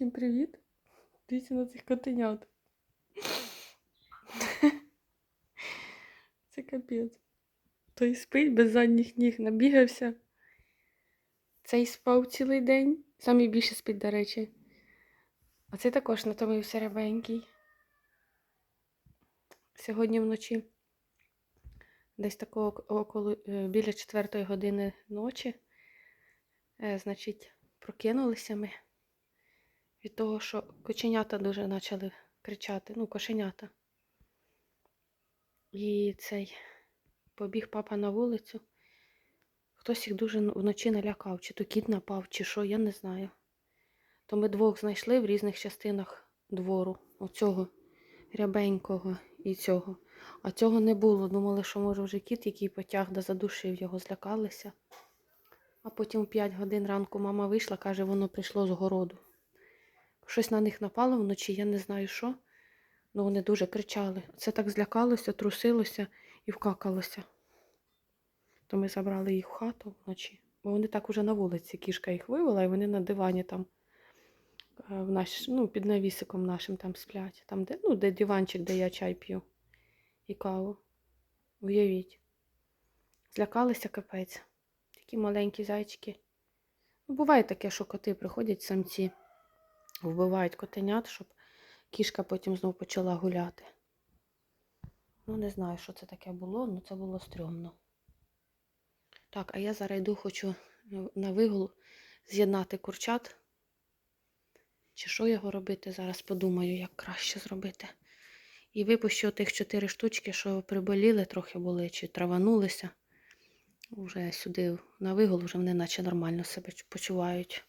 Всім привіт! Дивіться на цих котенят. Це капець. Той спить без задніх ніг, набігався. Цей спав цілий день. Самий більше спить, до речі. А це також натомився рябенький. Сьогодні вночі, десь такого около е, біля четвертої години ночі, е, значить, прокинулися ми від того, що коченята дуже почали кричати, ну, кошенята. І цей побіг папа на вулицю. Хтось їх дуже вночі налякав, чи то кіт напав, чи що, я не знаю. То ми двох знайшли в різних частинах двору. Оцього рябенького і цього. А цього не було. Думали, що може вже кіт, який потяг да задушив його, злякалися. А потім в 5 годин ранку мама вийшла, каже, воно прийшло з городу. Щось на них напало вночі, я не знаю що. Ну вони дуже кричали. Це так злякалося, трусилося і вкакалося. То ми забрали їх в хату вночі. Бо вони так уже на вулиці. Кішка їх вивела, і вони на дивані там е, в наш, ну, під навісиком нашим там сплять. Там, де, ну, де диванчик, де я чай п'ю і каву. Уявіть. Злякалися капець. Такі маленькі зайчики. Ну, буває таке, що коти приходять самці, вбивають котенят, щоб кішка потім знов почала гуляти. Ну, не знаю, що це таке було, але це було стрьомно. Так, а я зараз йду, хочу на вигул з'єднати курчат. Чи що його робити? Зараз подумаю, як краще зробити. І випущу тих чотири штучки, що приболіли, трохи були, чи траванулися. Уже сюди на вигул, вже вони наче нормально себе почувають.